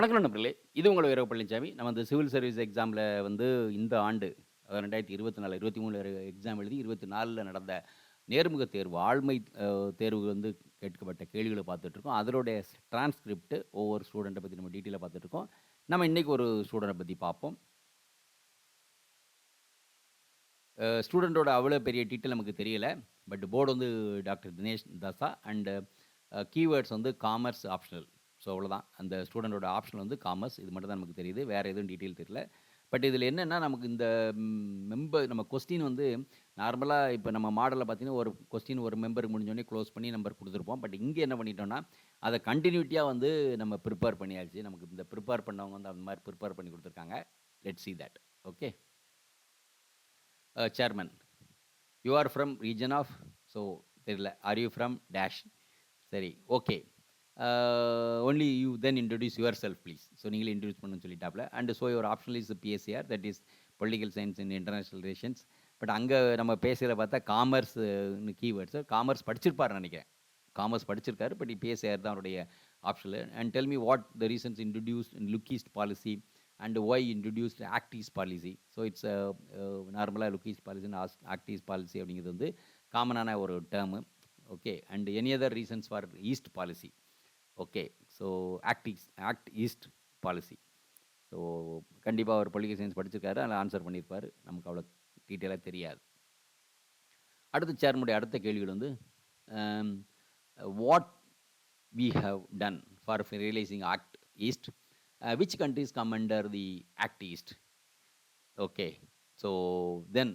வணக்கம் நண்பர்களே. இது உங்கள் வீரவ பழனிசாமி நம்ம இந்த சிவில் சர்வீஸ் எக்ஸாமில் வந்து இந்த ஆண்டு ரெண்டாயிரத்தி இருபத்தி நாலு இருபத்தி மூணு எக்ஸாம் எழுதி இருபத்தி நாலில் நடந்த நேர்முக தேர்வு ஆழ்மை தேர்வு வந்து கேட்கப்பட்ட கேள்விகளை பார்த்துட்ருக்கோம். அதனுடைய டிரான்ஸ்கிரிப்ட் ஒவ்வொரு ஸ்டூடெண்ட்டை பற்றி நம்ம டீட்டெயிலாக பார்த்துட்ருக்கோம். நம்ம இன்றைக்கி ஒரு ஸ்டூடெண்ட்டை பற்றி பார்ப்போம். ஸ்டூடெண்ட்டோட அவ்வளோ பெரிய டீட்டெயில் நமக்கு தெரியலை. பட் போர்டு வந்து doctor Dinesh Dasa and keywords வந்து காமர்ஸ் ஆப்ஷனல் ஸோ அவ்வளோதான். அந்த ஸ்டூடெண்ட்டோட ஆப்ஷன் வந்து காமர்ஸ். இது மட்டும் தான் நமக்கு தெரியுது. வேறு எதுவும் டீட்டெயில் தெரியல. பட் இதில் என்னென்னா நமக்கு இந்த மெம்பர் நம்ம கொஸ்டின் வந்து நார்மலாக இப்போ நம்ம மாடலில் பார்த்தீங்கன்னா ஒரு கொஸ்டின் ஒரு மெம்பருக்கு முடிஞ்சோடனே க்ளோஸ் பண்ணி நம்பர் கொடுத்துருப்போம். பட் இங்கே என்ன பண்ணிட்டோம்னா அதை கண்டினியூட்டியாக வந்து நம்ம ப்ரிப்பேர் பண்ணியாச்சு. நமக்கு இந்த ப்ரிப்பேர் பண்ணவங்க வந்து அந்த மாதிரி ப்ரிப்பேர் பண்ணி கொடுத்துருக்காங்க. Let see that okay chairman you are from region of so தெரியல. ஆர் யூ ஃப்ரம் டேஷ் சரி okay only you then introduce your self please so நீங்களே இன்ட்ரடியூஸ் பண்ணு சொல்லிட்டாப்ல. And so your optional is PSIR that is political science in international relations but அங்கே நம்ம பேசுகிற பார்த்தா commerce keywords commerce படிச்சிருப்பாரு நினைக்கிறேன். Commerce படிச்சிருக்காரு but PSIR தான் அவருடைய optional and tell me what the reasons introduced in look east policy and why introduced act east policy so it's நார்மலாக look east policy act east policy அப்படிங்கிறது வந்து காமனான ஒரு term okay and any other reasons for east policy okay so act act east policy so கண்டிப்பாக அவர் political science படிச்சிருக்காரு அதில் answer பண்ணியிருப்பார் நமக்கு அவ்வளோ டீட்டெயிலாக தெரியாது அடுத்து சேர்முடைய அடுத்த கேள்விகள் வந்து what we have done for realising act east which countries come under the act east okay so then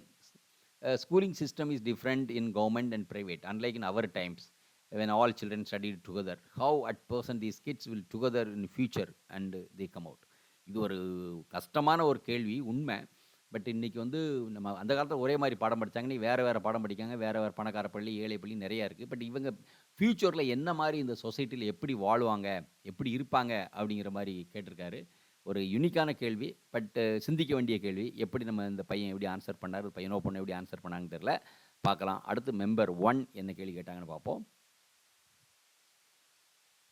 schooling system is different in government and private unlike in our times when all children studied together how at present these kids will together in future and uh, they come out. இது ஒரு கஷ்டமான ஒரு கேள்வி உண்மை. But இன்றைக்கி வந்து நம்ம அந்த காலத்தில் ஒரே மாதிரி பாடம் படித்தாங்கன்னு வேறு வேறு பாடம் படிக்காங்க வேறு வேறு பணக்கார பள்ளி ஏழை பள்ளி நிறையா இருக்குது பட் இவங்க ஃப்யூச்சரில் என்ன மாதிரி இந்த சொசைட்டியில் எப்படி வாழ்வாங்க எப்படி இருப்பாங்க அப்படிங்கிற மாதிரி கேட்டிருக்காரு. ஒரு யூனிக்கான கேள்வி. பட் சிந்திக்க வேண்டிய கேள்வி. எப்படி நம்ம இந்த பையன் எப்படி ஆன்சர் பண்ணார்? பையனோ பொண்ணு எப்படி ஆன்சர் பண்ணாங்கன்னு தெரில பார்க்கலாம். அடுத்து மெம்பர் ஒன் என்ன கேள்வி கேட்டாங்கன்னு பார்ப்போம்.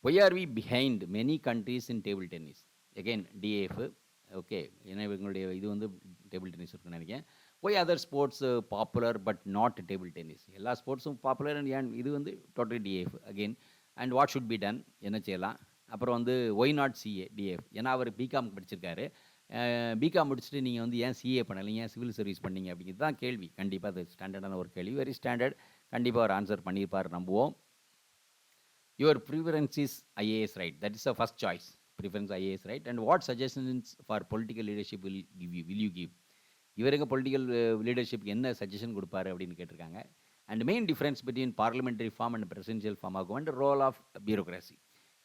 Why are we behind many countries in table tennis again TAF okay ஏன்னா இவங்களுடைய இது வந்து டேபிள் டென்னிஸ் இருக்குன்னு நினைக்கிறேன். Why other sports popular but not table tennis எல்லா ஸ்போர்ட்ஸும் பாப்புலர் அண்ட் ஏன் இது வந்து totally TAF again and what should be done என்ன செய்யலாம்? அப்புறம் வந்து ஒய் நாட் சிஏ டிஎஃப் ஏன்னா அவர் பிகாம் படிச்சிருக்காரு. பிகாம் முடிச்சுட்டு நீங்கள் வந்து ஏன் சிஏ பண்ணலை? ஏன் சிவில் சர்வீஸ் பண்ணீங்க? அப்படிங்கிறது தான் கேள்வி. கண்டிப்பாக அது ஸ்டாண்டர்டான ஒரு கேள்வி. வெரி ஸ்டாண்டர்ட் கண்டிப்பாக அவர் ஆன்சர் பண்ணியிருப்பார் நம்புவோம். Your preference is IAS right. That is the first choice. Preference IAS right. And what suggestions for political leadership will give you will you give? இவருங்க பொலிட்டிக்கல் uh, லீடர்ஷிப் என்ன suggestion கொடுப்பாரு அப்படின்னு கேட்டிருக்காங்க. And main difference between parliamentary form and presidential form ஆகும் and role of bureaucracy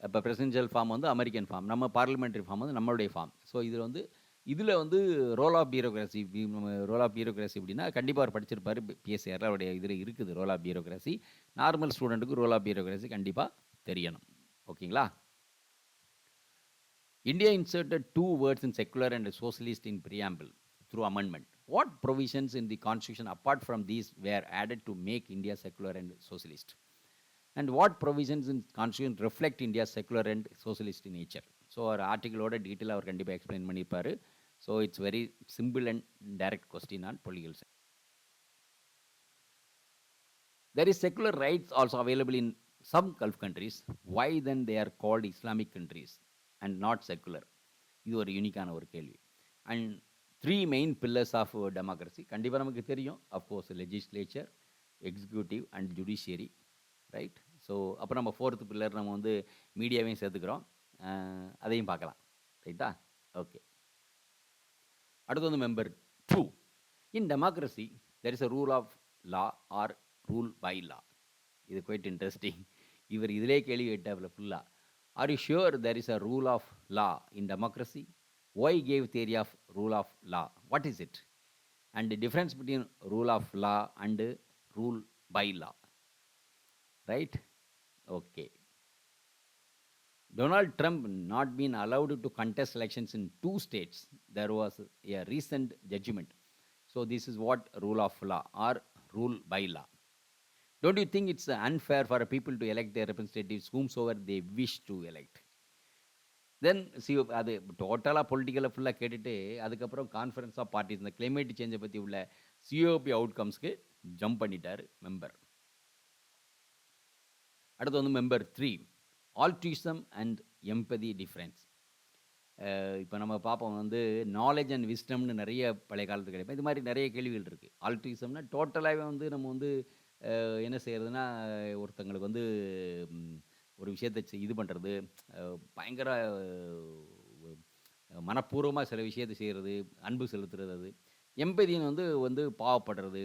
இப்போ presidential form வந்து American form நம்ம parliamentary form வந்து நம்மளுடைய ஃபார்ம் ஸோ இதில் வந்து இதில் வந்து ரோல் ஆஃப் பியூரோக்ராசி நம்ம ரோல் ஆஃப் பியூரோக்ராசி அப்படின்னா கண்டிப்பாக அவர் படிச்சிருப்பார் பிஎஸ்சிஆர் அவருடைய இதில் இருக்குது ரோல் ஆஃப் பியூரோக்ராசி நார்மல் ஸ்டூடெண்ட்டுக்கு ரோல் ஆஃப் பியூரோக்ராசி கண்டிப்பாக தெரியணும் ஓகேங்களா India inserted two words in secular and socialist in preamble through amendment what provisions in the constitution apart from these were added to make India secular and socialist and what provisions in constitution reflect India secular and socialist nature so ஒரு ஆர்டிகளோட detail அவர் கண்டிப்பாக explain பண்ணியிருப்பார் so it's very simple and direct question on political science there is secular rights also available in some gulf countries why then they are called Islamic countries and not secular? இது ஒரு யூனிக்கான ஒரு கேள்வி. And three main pillars of democracy கண்டிப்பாக நமக்கு தெரியும். Of course legislature executive and judiciary right so அப்புறம் நம்ம ஃபோர்த்து பில்லர் நம்ம வந்து மீடியாவையும் சேர்த்துக்கிறோம். அதையும் பார்க்கலாம். ரைட்டா ஓகே அடுத்து வந்து member two in democracy there is a rule of law or rule by law இது குவைட் இன்ட்ரெஸ்டிங் இவர் இதிலே கேள்வி கேட்டாவில் ஃபுல்லாக are you sure there is a rule of law in democracy why gave theory of rule of law what is it and difference between rule of law and rule by law right okay Donald Trump not been allowed to contest elections in two states. There was a recent judgment. So this is what rule of law or rule by law. Don't you think it's unfair for people to elect their representatives whomsoever they wish to elect? Then CO அது டோட்டலாக பொலிட்டிக்கலை ஃபுல்லாக கேட்டுட்டு அதுக்கப்புறம் conference of parties இந்த climate சேஞ்சை பற்றி உள்ள சிஓபி அவுட்கம்ஸ்க்கு ஜம்ப் பண்ணிட்டார் மெம்பர் அடுத்து வந்து member three altruism and empathy difference. இப்போ நம்ம பார்ப்போம் வந்து நாலேஜ் அண்ட் விஸ்டம்னு நிறைய பழைய காலத்து கிடைக்கும் இது மாதிரி நிறைய கேள்விகள் இருக்குது ஆல்ட்ரிசம்னா டோட்டலாகவே வந்து நம்ம வந்து என்ன செய்யறதுன்னா ஒருத்தங்களுக்கு வந்து ஒரு விஷயத்தை செ- இது பண்ணுறது பயங்கர மனப்பூர்வமாக சில விஷயத்தை செய்கிறது அன்பு செலுத்துறது எம்பதின்னு வந்து வந்து பாவப்படுறது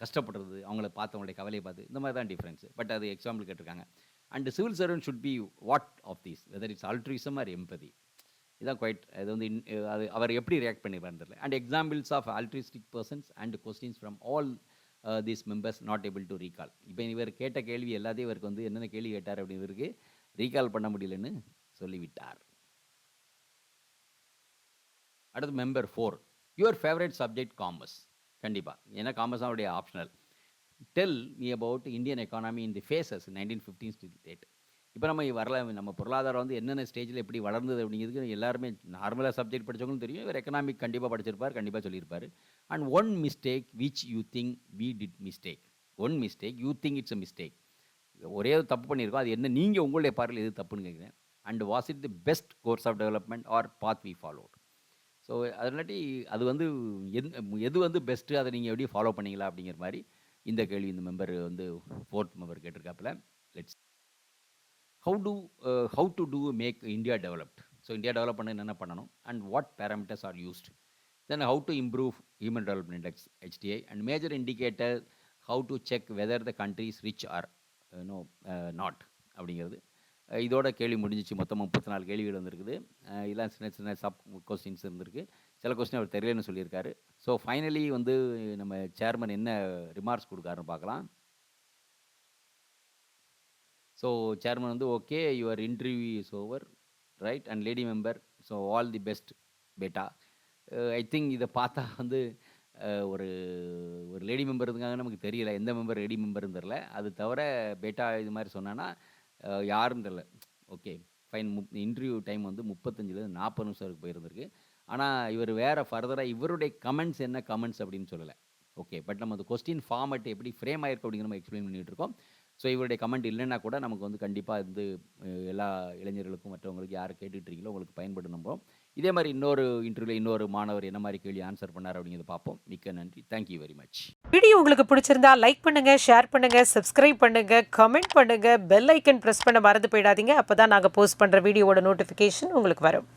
கஷ்டப்படுறது அவங்கள பார்த்தவங்களுடைய கவலையை பார்த்து இந்த மாதிரி தான் டிஃப்ரென்ஸ் பட் அது எக்ஸாம்பிள் கேட்டிருக்காங்க. And civil servant should be what of these whether it's altruism or empathy இதான் குவைட் அது வந்து அது அவர் எப்படி ரியாக்ட் பண்ணிருப்பாருன்னு தெரியல and examples of altruistic persons and questions from all these members not able to recall இப்போ இவர் கேட்ட கேள்வி எல்லாத்தையும் இவருக்கு வந்து என்னென்ன கேள்வி கேட்டார் அப்படின்னு இவருக்கு ரீகால் பண்ண முடியலன்னு சொல்லிவிட்டார். அடுத்து member four your favourite subject commerce கண்டிப்பாக ஏன்னா காமர்ஸ் தான் அவருடைய optional tell me about Indian economy in the phases nineteen fifteen to date இப்போ நம்ம வரல நம்ம பொருளாதாரம் வந்து என்னென்ன ஸ்டேஜில் எப்படி வளர்ந்தது அப்படிங்கிறதுக்கு எல்லாருமே நார்மலாக சப்ஜெக்ட் படித்தவங்களும் தெரியும். இவர் எக்கனாமிக் கண்டிப்பாக படிச்சிருப்பார் கண்டிப்பாக சொல்லியிருப்பார். And one mistake which you think we did mistake one mistake you think it's a mistake ஒரே தப்பு பண்ணியிருக்கோம். அது என்ன? நீங்கள் உங்களுடைய பார்வையில் எது தப்புன்னு கேட்குறேன். And was it the best course of development or path we followed so அதனாட்டி அது வந்து எது எது வந்து பெஸ்ட்டு அதை நீங்கள் எப்படி ஃபாலோ பண்ணிங்களா அப்படிங்கிற மாதிரி இந்த கேள்வி இந்த மெம்பர் வந்து fourth member கேட்டிருக்காப்புல. Let's how to how to to make India developed so India develop பண்ண என்னென்ன பண்ணணும்? And what parameters are used then how to improve human development index HDI and major indicator how to check whether the countries rich or no not அப்படிங்கிறது. இதோட கேள்வி முடிஞ்சிச்சு. மொத்தம் முப்பத்தி நாலு கேள்விகள் வந்திருக்குது. இதெல்லாம் சின்ன சின்ன சப் கொஸ்டின்ஸ் இருந்திருக்கு. சில கொஸ்டின் அவர் தெரியலன்னு சொல்லியிருக்காரு. ஸோ ஃபைனலி வந்து நம்ம சேர்மன் என்ன ரிமார்க்ஸ் கொடுக்காருன்னு பார்க்கலாம். ஸோ சேர்மன் வந்து okay your interview is over right and lady member so all the best batta I think இதை பார்த்தா வந்து ஒரு ஒரு லேடி மெம்பர் இருக்காங்க நமக்கு தெரியல. எந்த மெம்பர் லேடி மெம்பர்னு தெரில அது தவிர பேட்டா இது மாதிரி சொன்னான்னா யாரும் யாருன்னு தெரில. Okay fine. முப் இன்டர்வியூ டைம் வந்து முப்பத்தஞ்சிலேருந்து நாற்பது நிமிஷம் வரைக்கும் போயிருந்திருக்கு. ஆனால் இவர் வேறு ஃபர்தராக இவருடைய கமெண்ட்ஸ் என்ன கமெண்ட்ஸ் அப்படின்னு சொல்லலை. ஓகே பட் நம்ம அந்த கொஸ்டின் ஃபார்மட் எப்படி ஃப்ரேம் ஆயிருக்கு அப்படிங்கிற நம்ம எக்ஸ்பிளைன் பண்ணிட்டு இருக்கோம். ஸோ இவருடைய கமெண்ட் இல்லைன்னா கூட நமக்கு வந்து கண்டிப்பாக வந்து எல்லா இளைஞர்களுக்கும் மற்றவங்களுக்கு யார் கேட்டுட்ருக்கீங்களோ உங்களுக்கு பயன்படும் நம்புறோம். இதே மாதிரி இன்னொரு இன்டர்வியூவில் இன்னொரு மாணவர் என்ன மாதிரி கேள்வி ஆன்சர் பண்ணார் அப்படிங்கிறத பார்ப்போம். மிக்க நன்றி. தேங்க்யூ வெரி மச் வீடியோ உங்களுக்கு பிடிச்சிருந்தா லைக் பண்ணுங்க ஷேர் பண்ணுங்க சப்ஸ்கிரைப் பண்ணுங்க கமெண்ட் பண்ணுங்க பெல் ஐக்கன் ப்ரெஸ் பண்ண மறந்து போயிடாதீங்க. அப்பதான் நாங்கள் போஸ்ட் பண்ணுற வீடியோவோட நோட்டிஃபிகேஷன் உங்களுக்கு வரும்.